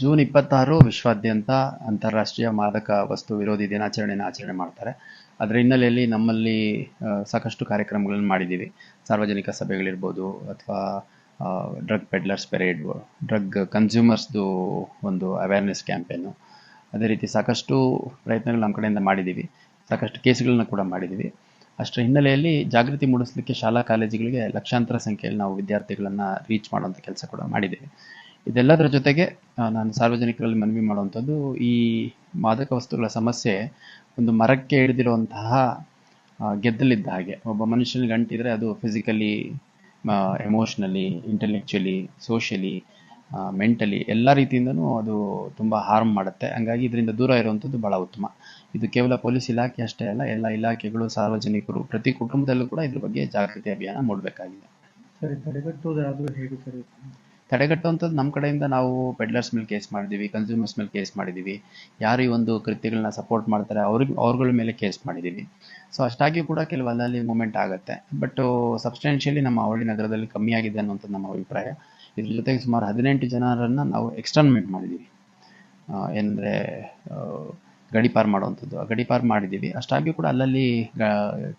June ಇಪ್ಪತ್ತಾರು ವಿಶ್ವಾದ್ಯಂತ ಅಂತಾರಾಷ್ಟ್ರೀಯ ಮಾದಕ ವಸ್ತು ವಿರೋಧಿ ದಿನಾಚರಣೆಯನ್ನು ಆಚರಣೆ ಮಾಡ್ತಾರೆ. ಅದರ ಹಿನ್ನೆಲೆಯಲ್ಲಿ ನಮ್ಮಲ್ಲಿ ಸಾಕಷ್ಟು ಕಾರ್ಯಕ್ರಮಗಳನ್ನು ಮಾಡಿದ್ದೀವಿ. ಸಾರ್ವಜನಿಕ ಸಭೆಗಳಿರ್ಬೋದು ಅಥವಾ ಡ್ರಗ್ ಪೆಡ್ಲರ್ಸ್ ಪೆರೇಡ್, ಡ್ರಗ್ ಕನ್ಸ್ಯೂಮರ್ಸ್ದು ಒಂದು ಅವೇರ್ನೆಸ್ ಕ್ಯಾಂಪೇನು ಅದೇ ರೀತಿ ಸಾಕಷ್ಟು ಪ್ರಯತ್ನಗಳು ನಮ್ಮ ಕಡೆಯಿಂದ ಮಾಡಿದ್ದೀವಿ. ಸಾಕಷ್ಟು ಕೇಸ್ಗಳನ್ನ ಕೂಡ ಮಾಡಿದ್ದೀವಿ. ಅಷ್ಟರ ಹಿನ್ನೆಲೆಯಲ್ಲಿ ಜಾಗೃತಿ ಮೂಡಿಸಲಿಕ್ಕೆ ಶಾಲಾ ಕಾಲೇಜುಗಳಿಗೆ ಲಕ್ಷಾಂತರ ಸಂಖ್ಯೆಯಲ್ಲಿ ನಾವು ವಿದ್ಯಾರ್ಥಿಗಳನ್ನು ರೀಚ್ ಮಾಡುವಂಥ ಕೆಲಸ ಕೂಡ ಮಾಡಿದ್ದೀವಿ. ಇದೆಲ್ಲದರ ಜೊತೆಗೆ ನಾನು ಸಾರ್ವಜನಿಕರಲ್ಲಿ ಮನವಿ ಮಾಡುವಂಥದ್ದು, ಈ ಮಾದಕ ವಸ್ತುಗಳ ಸಮಸ್ಯೆ ಒಂದು ಮರಕ್ಕೆ ಹಿಡಿದಿರುವಂತಹ ಗೆದ್ದಲಿದ್ದ ಹಾಗೆ. ಒಬ್ಬ ಮನುಷ್ಯನ ಗಂಟಿದ್ರೆ ಅದು physically emotionally intellectually socially mentally ಎಲ್ಲ ರೀತಿಯಿಂದನೂ ಅದು ತುಂಬ ಹಾರ್ಮ್ ಮಾಡುತ್ತೆ. ಹಂಗಾಗಿ ಇದರಿಂದ ದೂರ ಇರುವಂಥದ್ದು ಭಾಳ ಉತ್ತಮ. ಇದು ಕೇವಲ ಪೊಲೀಸ್ ಇಲಾಖೆ ಅಷ್ಟೇ ಅಲ್ಲ, ಎಲ್ಲ ಇಲಾಖೆಗಳು, ಸಾರ್ವಜನಿಕರು, ಪ್ರತಿ ಕುಟುಂಬದಲ್ಲೂ ಕೂಡ ಇದ್ರ ಬಗ್ಗೆ ಜಾಗೃತಿ ಅಭಿಯಾನ ಮೂಡಬೇಕಾಗಿದೆ. ಸರಿ ಹೇಗೆ ಸರಿ. ತಡೆಗಟ್ಟುವಂಥದ್ದು ನಮ್ಮ ಕಡೆಯಿಂದ ನಾವು ಪೆಡ್ಲರ್ಸ್ ಮೇಲೆ ಕೇಸ್ ಮಾಡಿದ್ದೀವಿ ಕನ್ಸ್ಯೂಮರ್ಸ್ ಮೇಲೆ ಕೇಸ್ ಮಾಡಿದ್ದೀವಿ. ಯಾರು ಈ ಒಂದು ಕೃತ್ಯಗಳನ್ನ ಸಪೋರ್ಟ್ ಮಾಡ್ತಾರೆ ಅವ್ರಿಗೆ ಅವ್ರಗಳ ಮೇಲೆ ಕೇಸ್ ಮಾಡಿದ್ದೀವಿ. ಸೊ ಅಷ್ಟಾಗಿ ಕೂಡ ಕೆಲವು ಅಲ್ಲಲ್ಲಿ ಮೂಮೆಂಟ್ ಆಗುತ್ತೆ. ಬಟ್ ಸಬ್ಸ್ಟೆನ್ಷಿಯಲಿ ನಮ್ಮ ಅವಳಿ ನಗರದಲ್ಲಿ ಕಮ್ಮಿ ಆಗಿದೆ ಅನ್ನೋಂಥದ್ದು ನಮ್ಮ ಅಭಿಪ್ರಾಯ. ಇದ್ರ ಜೊತೆಗೆ ಸುಮಾರು ಹದಿನೆಂಟು ಜನರನ್ನು ನಾವು ಎಕ್ಸ್ಟರ್ನ್ಮೆಂಟ್ ಮಾಡಿದ್ದೀವಿ. ಏನಂದರೆ ಗಡಿಪಾರ್ ಮಾಡುವಂಥದ್ದು. ಗಡೀಪಾರ್ ಮಾಡಿದ್ದೀವಿ. ಅಷ್ಟಾಗಿ ಕೂಡ ಅಲ್ಲಲ್ಲಿ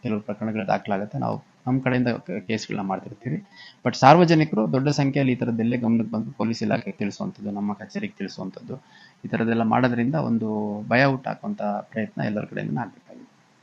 ಕೆಲವು ಪ್ರಕರಣಗಳು ದಾಖಲಾಗುತ್ತೆ. ನಾವು ನಮ್ಮ ಕಡೆಯಿಂದ ಕೇಸ್ಗಳನ್ನ ಮಾಡ್ತಿರ್ತೀವಿ. ಬಟ್ ಸಾರ್ವಜನಿಕರು ದೊಡ್ಡ ಸಂಖ್ಯೆಯಲ್ಲಿ ಈ ಥರದ್ದೆಲ್ಲೇ ಗಮನಕ್ಕೆ ಬಂದು ಪೊಲೀಸ್ ಇಲಾಖೆಗೆ ತಿಳಿಸುವಂಥದ್ದು, ನಮ್ಮ ಕಚೇರಿಗೆ ತಿಳಿಸುವಂಥದ್ದು, ಈ ಥರದ್ದೆಲ್ಲ ಮಾಡೋದ್ರಿಂದ ಒಂದು ಭಯ ಹುಟ್ಟಾಕುವಂಥ ಪ್ರಯತ್ನ ಎಲ್ಲರ ಕಡೆಯಿಂದ ಆಗಬೇಕಾಗಿದೆ